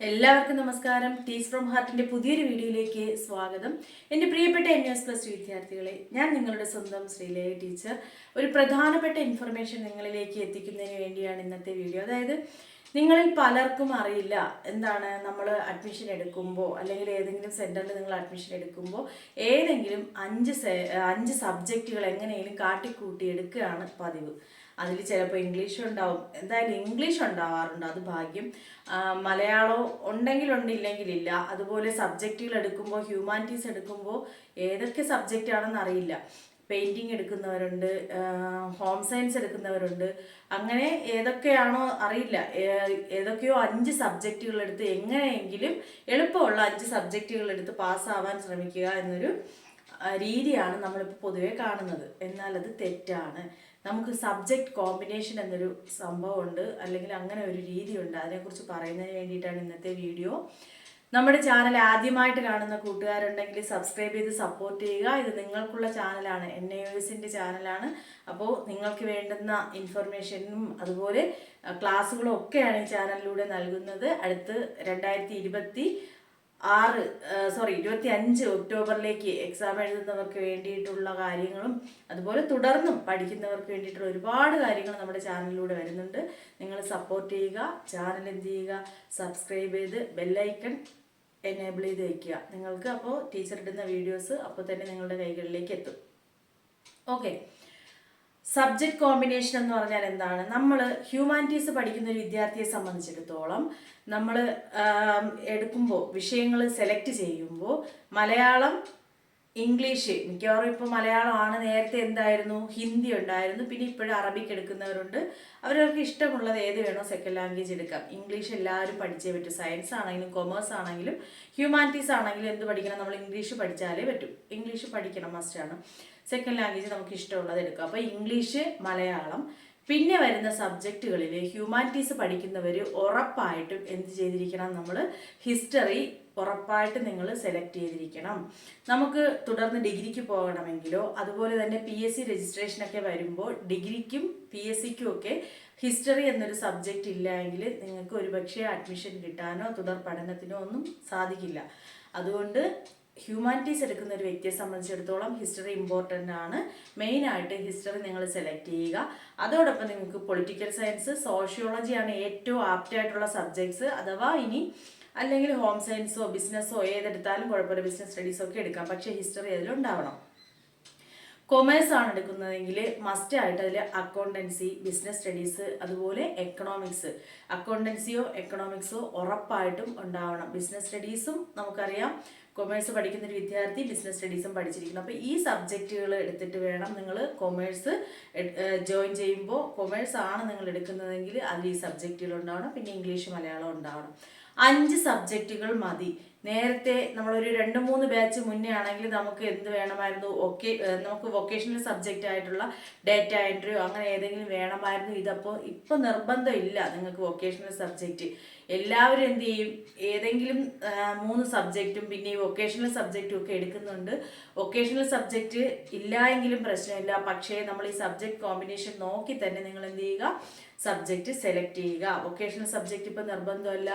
എല്ലാവർക്കും നമസ്കാരം. ടീസ് ഫ്രം ഹാർട്ടിന്റെ പുതിയൊരു വീഡിയോയിലേക്ക് സ്വാഗതം. എന്റെ പ്രിയപ്പെട്ട എൻ എസ് പ്ലസ് വിദ്യാർത്ഥികളെ ഞാൻ നിങ്ങളുടെ സ്വന്തം ശ്രീലയ ടീച്ചർ ഒരു പ്രധാനപ്പെട്ട ഇൻഫർമേഷൻ നിങ്ങളിലേക്ക് എത്തിക്കുന്നതിന് വേണ്ടിയാണ് ഇന്നത്തെ വീഡിയോ അതായത് നിങ്ങളിൽ പലർക്കും അറിയില്ല എന്താണ് നമ്മൾ അഡ്മിഷൻ എടുക്കുമ്പോൾ അല്ലെങ്കിൽ ഏതെങ്കിലും സെന്ററിൽ നിങ്ങൾ അഡ്മിഷൻ എടുക്കുമ്പോൾ ഏതെങ്കിലും അഞ്ച് അഞ്ച് സബ്ജക്റ്റുകൾ എങ്ങനെയെങ്കിലും കാട്ടിക്കൂട്ടി എടുക്കുകയാണ് പതിവ്. അതിൽ ചിലപ്പോൾ ഇംഗ്ലീഷ് ഉണ്ടാവും. എന്തായാലും ഇംഗ്ലീഷ് ഉണ്ടാവാറുണ്ട്. അത് ഭാഗ്യം. മലയാളം ഉണ്ടെങ്കിലുണ്ട് ഇല്ലെങ്കിലില്ല അതുപോലെ സബ്ജക്റ്റുകൾ എടുക്കുമ്പോൾ ഹ്യൂമാനിറ്റീസ് എടുക്കുമ്പോൾ ഏതൊക്കെ സബ്ജക്റ്റ് ആണെന്ന് അറിയില്ല. പെയിന്റിങ് എടുക്കുന്നവരുണ്ട് ഹോം സയൻസ് എടുക്കുന്നവരുണ്ട്. അങ്ങനെ ഏതൊക്കെയാണോ അറിയില്ല. ഏതൊക്കെയോ അഞ്ച് സബ്ജക്റ്റുകൾ എടുത്ത് എങ്ങനെയെങ്കിലും എളുപ്പമുള്ള അഞ്ച് സബ്ജക്റ്റുകൾ എടുത്ത് പാസ്സാവാൻ ശ്രമിക്കുക എന്നൊരു രീതിയാണ് നമ്മളിപ്പോൾ പൊതുവേ കാണുന്നത്. എന്നാൽ അത് തെറ്റാണ്. നമുക്ക് സബ്ജക്റ്റ് കോമ്പിനേഷൻ എന്നൊരു സംഭവമുണ്ട്. അല്ലെങ്കിൽ അങ്ങനെ ഒരു രീതിയുണ്ട്. അതിനെക്കുറിച്ച് പറയുന്നതിന് വേണ്ടിയിട്ടാണ് ഇന്നത്തെ വീഡിയോ നമ്മുടെ ചാനൽ ആദ്യമായിട്ട് കാണുന്ന കൂട്ടുകാരുണ്ടെങ്കിൽ സബ്സ്ക്രൈബ് ചെയ്ത് സപ്പോർട്ട് ചെയ്യുക. ഇത് നിങ്ങൾക്കുള്ള ചാനലാണ് എൻ എ എസിന്റെ ചാനലാണ് അപ്പോൾ നിങ്ങൾക്ക് വേണ്ടുന്ന ഇൻഫർമേഷനും അതുപോലെ ക്ലാസ്സുകളും ഒക്കെയാണ് ഈ ചാനലിലൂടെ നൽകുന്നത്. അടുത്ത് രണ്ടായിരത്തി ഇരുപത്തി ആറ് സോറി ഇരുപത്തി അഞ്ച് ഒക്ടോബറിലേക്ക് എക്സാം എഴുതുന്നവർക്ക് വേണ്ടിയിട്ടുള്ള കാര്യങ്ങളും അതുപോലെ തുടർന്നും പഠിക്കുന്നവർക്ക് വേണ്ടിയിട്ടുള്ള ഒരുപാട് കാര്യങ്ങൾ നമ്മുടെ ചാനലിലൂടെ വരുന്നുണ്ട്. നിങ്ങൾ സപ്പോർട്ട് ചെയ്യുക ചാനൽ എന്ത് ചെയ്യുക സബ്സ്ക്രൈബ് ചെയ്ത് ബെല്ലൈക്കൺ എനേബിൾ ചെയ്ത് വെക്കുക. നിങ്ങൾക്ക് അപ്പോൾ ടീച്ചർ ഇടുന്ന വീഡിയോസ് അപ്പോൾ തന്നെ നിങ്ങളുടെ കൈകളിലേക്ക് എത്തും. ഓക്കെ സബ്ജക്റ്റ് കോമ്പിനേഷൻ എന്ന് പറഞ്ഞാൽ എന്താണ്? നമ്മൾ ഹ്യൂമാനിറ്റീസ് പഠിക്കുന്ന ഒരു വിദ്യാർത്ഥിയെ സംബന്ധിച്ചിടത്തോളം നമ്മൾ എടുക്കുമ്പോൾ വിഷയങ്ങൾ സെലക്ട് ചെയ്യുമ്പോൾ മലയാളം ഇംഗ്ലീഷ്. മിക്കവാറും ഇപ്പോൾ മലയാളമാണ്. നേരത്തെ എന്തായിരുന്നു? ഹിന്ദി ഉണ്ടായിരുന്നു. പിന്നെ ഇപ്പോഴും അറബിക്ക് എടുക്കുന്നവരുണ്ട്. അവരവർക്ക് ഇഷ്ടമുള്ളത് ഏത് വേണോ സെക്കൻഡ് ലാംഗ്വേജ് എടുക്കാം. ഇംഗ്ലീഷ് എല്ലാവരും പഠിച്ചേ പറ്റൂ. സയൻസ് ആണെങ്കിലും കൊമേഴ്സ് ആണെങ്കിലും ഹ്യൂമാനിറ്റീസ് ആണെങ്കിലും എന്ത് പഠിക്കണം? നമ്മൾ ഇംഗ്ലീഷ് പഠിച്ചാലേ പറ്റൂ. ഇംഗ്ലീഷ് പഠിക്കണം മസ്റ്റാണ് സെക്കൻഡ് ലാംഗ്വേജ് നമുക്ക് ഇഷ്ടമുള്ളത് എടുക്കാം. അപ്പോൾ ഇംഗ്ലീഷ് മലയാളം പിന്നെ വരുന്ന സബ്ജക്റ്റുകളിൽ ഹ്യൂമാനിറ്റീസ് പഠിക്കുന്നവർ ഉറപ്പായിട്ടും എന്ത് ചെയ്തിരിക്കണം? നമ്മൾ ഹിസ്റ്ററി ഉറപ്പായിട്ട് നിങ്ങൾ സെലക്ട് ചെയ്തിരിക്കണം. നമുക്ക് തുടർന്ന് ഡിഗ്രിക്ക് പോകണമെങ്കിലോ അതുപോലെ തന്നെ പി എസ് സി രജിസ്ട്രേഷനൊക്കെ വരുമ്പോൾ ഡിഗ്രിക്കും പി എസ് സിക്കും ഒക്കെ ഹിസ്റ്ററി എന്നൊരു സബ്ജക്റ്റ് ഇല്ല എങ്കിൽ നിങ്ങൾക്ക് ഒരുപക്ഷെ അഡ്മിഷൻ കിട്ടാനോ തുടർ പഠനത്തിനോ ഒന്നും സാധിക്കില്ല. അതുകൊണ്ട് ഹ്യൂമാനിറ്റീസ് എടുക്കുന്ന ഒരു വ്യക്തിയെ സംബന്ധിച്ചിടത്തോളം ഹിസ്റ്ററി ഇമ്പോർട്ടന്റ് ആണ്. മെയിനായിട്ട് ഹിസ്റ്ററി നിങ്ങൾ സെലക്ട് ചെയ്യുക. അതോടൊപ്പം നിങ്ങൾക്ക് പൊളിറ്റിക്കൽ സയൻസ് സോഷ്യോളജിയാണ് ഏറ്റവും ആപ്റ്റായിട്ടുള്ള സബ്ജക്ട്സ് അഥവാ ഇനി അല്ലെങ്കിൽ ഹോം സയൻസോ ബിസിനസ്സോ ഏതെടുത്താലും കുഴപ്പമില്ല. ബിസിനസ് സ്റ്റഡീസോ ഒക്കെ എടുക്കാം. പക്ഷേ ഹിസ്റ്ററി അതിലുണ്ടാവണം കൊമേഴ്സ് ആണ് എടുക്കുന്നതെങ്കിൽ മസ്റ്റ് ആയിട്ട് അതിൽ അക്കൗണ്ടൻസി ബിസിനസ് സ്റ്റഡീസ് അതുപോലെ എക്കണോമിക്സ് അക്കൗണ്ടൻസിയോ എക്കണോമിക്സോ ഉറപ്പായിട്ടും ഉണ്ടാവണം. ബിസിനസ് സ്റ്റഡീസും നമുക്കറിയാം. കൊമേഴ്സ് പഠിക്കുന്ന ഒരു വിദ്യാർത്ഥി ബിസിനസ് സ്റ്റഡീസും പഠിച്ചിരിക്കണം. അപ്പോൾ ഈ സബ്ജക്റ്റുകൾ എടുത്തിട്ട് വേണം നിങ്ങൾ കൊമേഴ്സ് ജോയിൻ ചെയ്യുമ്പോൾ. കൊമേഴ്സ് ആണ് നിങ്ങൾ എടുക്കുന്നതെങ്കിൽ അതിൽ ഈ സബ്ജക്റ്റുകൾ ഉണ്ടാവണം. പിന്നെ ഇംഗ്ലീഷ് മലയാളം ഉണ്ടാവണം. അഞ്ച് സബ്ജക്റ്റുകൾ മതി. നേരത്തെ നമ്മളൊരു രണ്ട് മൂന്ന് ബാച്ച് മുന്നേ ആണെങ്കിൽ നമുക്ക് എന്ത് വേണമായിരുന്നു? ഓക്കെ നമുക്ക് വൊക്കേഷണൽ സബ്ജക്റ്റ് ആയിട്ടുള്ള ഡേറ്റ എൻട്രി അങ്ങനെ ഏതെങ്കിലും വേണമായിരുന്നു. ഇതപ്പോൾ ഇപ്പോൾ നിർബന്ധമില്ല നിങ്ങൾക്ക് വൊക്കേഷണൽ സബ്ജക്റ്റ് എല്ലാവരും എന്ത് ചെയ്യും? ഏതെങ്കിലും മൂന്ന് സബ്ജക്റ്റും പിന്നെ ഈ വൊക്കേഷണൽ സബ്ജക്റ്റും ഒക്കെ എടുക്കുന്നുണ്ട്. വൊക്കേഷണൽ സബ്ജക്റ്റ് ഇല്ല എങ്കിലും പ്രശ്നമില്ല. പക്ഷേ നമ്മൾ ഈ സബ്ജക്റ്റ് കോമ്പിനേഷൻ നോക്കി തന്നെ നിങ്ങൾ എന്ത് ചെയ്യുക? സബ്ജക്റ്റ് സെലക്ട് ചെയ്യുക. വൊക്കേഷണൽ സബ്ജക്റ്റ് ഇപ്പോൾ നിർബന്ധമല്ല.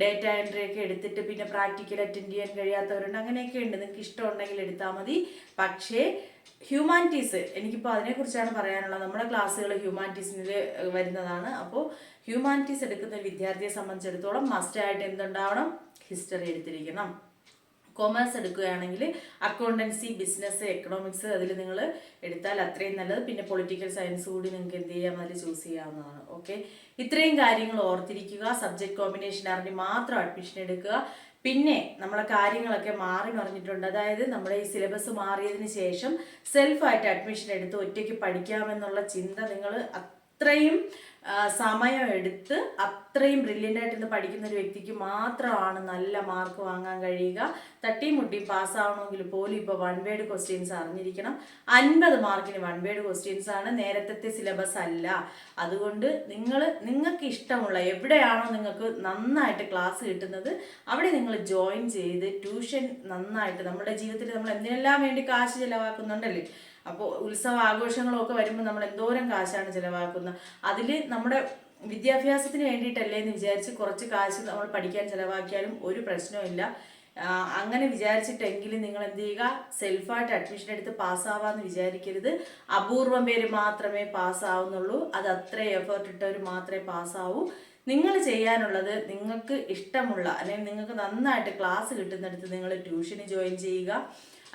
ഡേറ്റ എൻട്രി ഒക്കെ എടുത്തിട്ട് പിന്നെ പ്രാക്ടിക്കൽ അറ്റൻഡ് ചെയ്യാൻ കഴിയാത്തവരുണ്ട്. അങ്ങനെയൊക്കെ ഉണ്ട്. നിങ്ങൾക്ക് ഇഷ്ടമുണ്ടെങ്കിൽ എടുത്താൽ മതി. പക്ഷേ ഹ്യൂമാനിറ്റീസ് എനിക്കിപ്പോൾ അതിനെക്കുറിച്ചാണ് പറയാനുള്ളത്. നമ്മുടെ ക്ലാസ്സുകൾ ഹ്യൂമാനിറ്റീസിൽ വരുന്നതാണ്. അപ്പോൾ ഹ്യൂമാനിറ്റീസ് എടുക്കുന്ന വിദ്യാർത്ഥിയെ സംബന്ധിച്ചിടത്തോളം മസ്റ്റായിട്ട് എന്തുണ്ടാവണം? ഹിസ്റ്ററി എടുത്തിരിക്കണം. കൊമേഴ്സ് എടുക്കുകയാണെങ്കിൽ അക്കൗണ്ടൻസി ബിസിനസ് എക്കണോമിക്സ് അതിൽ നിങ്ങൾ എടുത്താൽ അത്രയും നല്ലത്. പിന്നെ പൊളിറ്റിക്കൽ സയൻസ് കൂടി നിങ്ങൾക്ക് എന്ത് ചെയ്യാം? അതിൽ ചൂസ് ചെയ്യാവുന്നതാണ്. ഓക്കെ ഇത്രയും കാര്യങ്ങൾ ഓർത്തിരിക്കുക. സബ്ജക്ട് കോമ്പിനേഷൻ അറിഞ്ഞ് മാത്രം അഡ്മിഷൻ എടുക്കുക. പിന്നെ നമ്മളെ കാര്യങ്ങളൊക്കെ മാറി മറിഞ്ഞിട്ടുണ്ട്. അതായത് നമ്മുടെ ഈ സിലബസ് മാറിയതിന് ശേഷം സെൽഫായിട്ട് അഡ്മിഷൻ എടുത്ത് ഒറ്റയ്ക്ക് പഠിക്കാമെന്നുള്ള ചിന്ത നിങ്ങൾ അത്രയും സമയം എടുത്ത് അത്രയും ബ്രില്യന്റ് ആയിട്ട് പഠിക്കുന്ന ഒരു വ്യക്തിക്ക് മാത്രമാണ് നല്ല മാർക്ക് വാങ്ങാൻ കഴിയുക. തട്ടിയും മുട്ടിയും പാസ്സാവണമെങ്കിൽ പോലും ഇപ്പോൾ വൺ വേഡ് ക്വസ്റ്റ്യൻസ് അറിഞ്ഞിരിക്കണം. അൻപത് മാർക്കിന് വൺ വേഡ് ക്വസ്റ്റ്യൻസ് ആണ് നേരത്തെ സിലബസ് അല്ല. അതുകൊണ്ട് നിങ്ങൾ നിങ്ങൾക്ക് ഇഷ്ടമുള്ള എവിടെയാണോ നിങ്ങൾക്ക് നന്നായിട്ട് ക്ലാസ് കിട്ടുന്നത് അവിടെ നിങ്ങൾ ജോയിൻ ചെയ്ത് ട്യൂഷൻ നന്നായിട്ട് നമ്മുടെ ജീവിതത്തിൽ നമ്മൾ എന്തിനെല്ലാം വേണ്ടി കാശ് ചിലവാക്കുന്നുണ്ടല്ലേ? അപ്പോൾ ഉത്സവ ആഘോഷങ്ങളൊക്കെ വരുമ്പോൾ നമ്മൾ എന്തോരം കാശാണ് ചിലവാക്കുന്നത്? അതിൽ നമ്മുടെ വിദ്യാഭ്യാസത്തിന് വേണ്ടിയിട്ടല്ലേ എന്ന് വിചാരിച്ച് കുറച്ച് കാശ് നമ്മൾ പഠിക്കാൻ ചിലവാക്കിയാലും ഒരു പ്രശ്നവുമില്ല അങ്ങനെ വിചാരിച്ചിട്ടെങ്കിലും നിങ്ങൾ എന്ത് ചെയ്യുക? സെൽഫായിട്ട് അഡ്മിഷൻ എടുത്ത് പാസ്സാവാന്ന് വിചാരിക്കരുത്. അപൂർവം പേര് മാത്രമേ പാസ്സാവുന്നുള്ളൂ അത് അത്ര എഫേർട്ട് ഇട്ടവർ മാത്രമേ പാസ്സാവൂ നിങ്ങൾ ചെയ്യാനുള്ളത് നിങ്ങൾക്ക് ഇഷ്ടമുള്ള അല്ലെങ്കിൽ നിങ്ങൾക്ക് നന്നായിട്ട് ക്ലാസ് കിട്ടുന്നിടത്ത് നിങ്ങൾ ട്യൂഷന് ജോയിൻ ചെയ്യുക.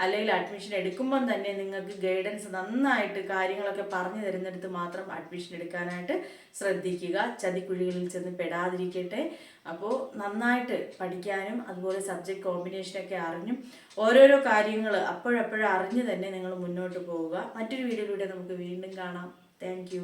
അല്ലെങ്കിൽ അഡ്മിഷൻ എടുക്കുമ്പം തന്നെ നിങ്ങൾക്ക് ഗൈഡൻസ് നന്നായിട്ട് കാര്യങ്ങളൊക്കെ പറഞ്ഞു തരുന്നിടത്ത് മാത്രം അഡ്മിഷൻ എടുക്കാനായിട്ട് ശ്രദ്ധിക്കുക. ചതിക്കുഴികളിൽ ചെന്ന് പെടാതിരിക്കട്ടെ. അപ്പോൾ നന്നായിട്ട് പഠിക്കാനും അതുപോലെ സബ്ജക്റ്റ് കോമ്പിനേഷനൊക്കെ അറിഞ്ഞും ഓരോരോ കാര്യങ്ങൾ അപ്പോഴപ്പോഴും അറിഞ്ഞ് തന്നെ നിങ്ങൾ മുന്നോട്ട് പോവുക. മറ്റൊരു വീഡിയോയിലൂടെ നമുക്ക് വീണ്ടും കാണാം. താങ്ക്